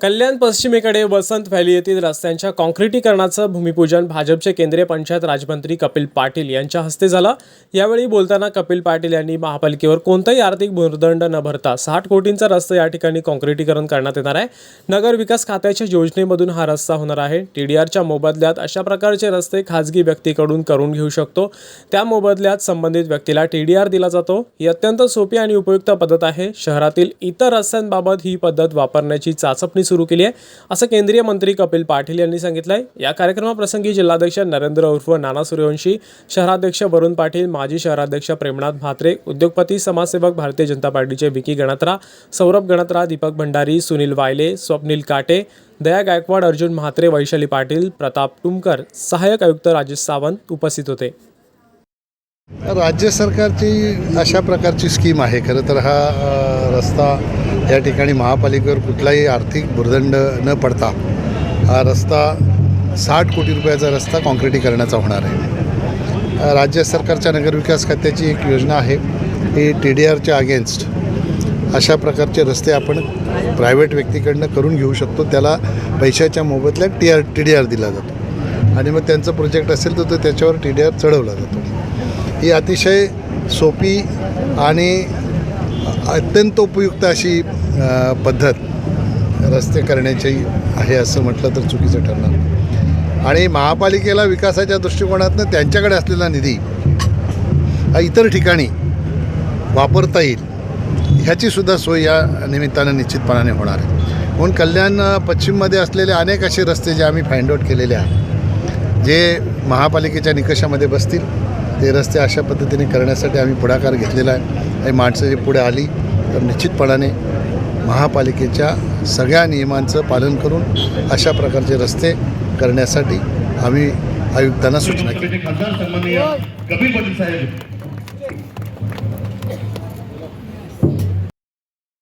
कल्याण पश्चिमेकडे वसंत व्हॅली येथील रस्त्यांच्या काँक्रिटीकरणाचं भूमिपूजन भाजपचे केंद्रीय पंचायत राजमंत्री कपिल पाटील यांच्या हस्ते झालं. यावेळी बोलताना कपिल पाटील यांनी महापालिकेवर कोणताही आर्थिक भूर्दंड न भरता साठ कोटींचा रस्ता या ठिकाणी काँक्रिटीकरण करण्यात येणार आहे. नगर विकास खात्याच्या योजनेमधून हा रस्ता होणार आहे. टी डी आरच्या मोबदल्यात अशा प्रकारचे रस्ते खाजगी व्यक्तीकडून करून घेऊ शकतो. त्या मोबदल्यात संबंधित व्यक्तीला टी डी आर दिला जातो. ही अत्यंत सोपी आणि उपयुक्त पद्धत आहे. शहरातील इतर रस्त्यांबाबत ही पद्धत वापरण्याची चाचपणी सुरू केली आहे. असं केंद्रीय मंत्री कपिल पाटील यांनी सांगितलंय. या कार्यक्रमाप्रसंगी जिल्हाध्यक्ष नरेंद्र उर्फ नाना सूर्यवंशी शहराध्यक्ष वरुण पाटील माजी शहराध्यक्ष प्रेमनाथ म्हात्रे उद्योगपती समाजसेवक भारतीय जनता पार्टीचे विकी गणत्रा सौरभ गणत्रा दीपक भंडारी सुनील वायले स्वप्नील काटे दया गायकवाड अर्जुन म्हात्रे वैशाली पाटील प्रताप टुमकर सहाय्यक आयुक्त राजेश सावंत उपस्थित होते. राज्य सरकारची अशा प्रकारची स्कीम आहे. खरं तर हा रस्ता या ठिकाणी महापालिकेवर कुठलाही आर्थिक भुर्दंड न पडता हा रस्ता साठ कोटी रुपयाचा रस्ता काँक्रिटीकरणाचा होणार आहे. राज्य सरकारच्या नगरविकास खात्याची एक योजना आहे. ही टी डी आरच्या अगेन्स्ट अशा प्रकारचे रस्ते आपण प्रायव्हेट व्यक्तीकडनं करून घेऊ शकतो. त्याला पैशाच्या मोबदल्यात T R T D R दिला जातो. आणि मग त्यांचं प्रोजेक्ट असेल तर तो त्याच्यावर टी डी आर चढवला जातो. ही अतिशय सोपी आणि अत्यंत उपयुक्त अशी पद्धत रस्ते करण्याची आहे असं म्हटलं तर चुकीचं ठरणार. आणि महापालिकेला विकासाच्या दृष्टिकोनातनं त्यांच्याकडे असलेला निधी हा इतर ठिकाणी वापरता येईल ह्याची सुद्धा सोय या निमित्तानं निश्चितपणाने होणार आहे. म्हणून कल्याण पश्चिममध्ये असलेले अनेक असे रस्ते जे आम्ही फाइंड आउट केलेले आहेत जे महापालिकेच्या निकषामध्ये बसतील ते रस्ते अशा पद्धतीने करण्यासाठी आम्ही पुढाकार घेतलेला आहे. आणि माणसं जी पुढे आली तर निश्चितपणाने महापालिकेच्या सगळ्या नियमांचं पालन करून अशा प्रकारचे रस्ते करण्यासाठी आम्ही आयुक्तांना सूचना केली.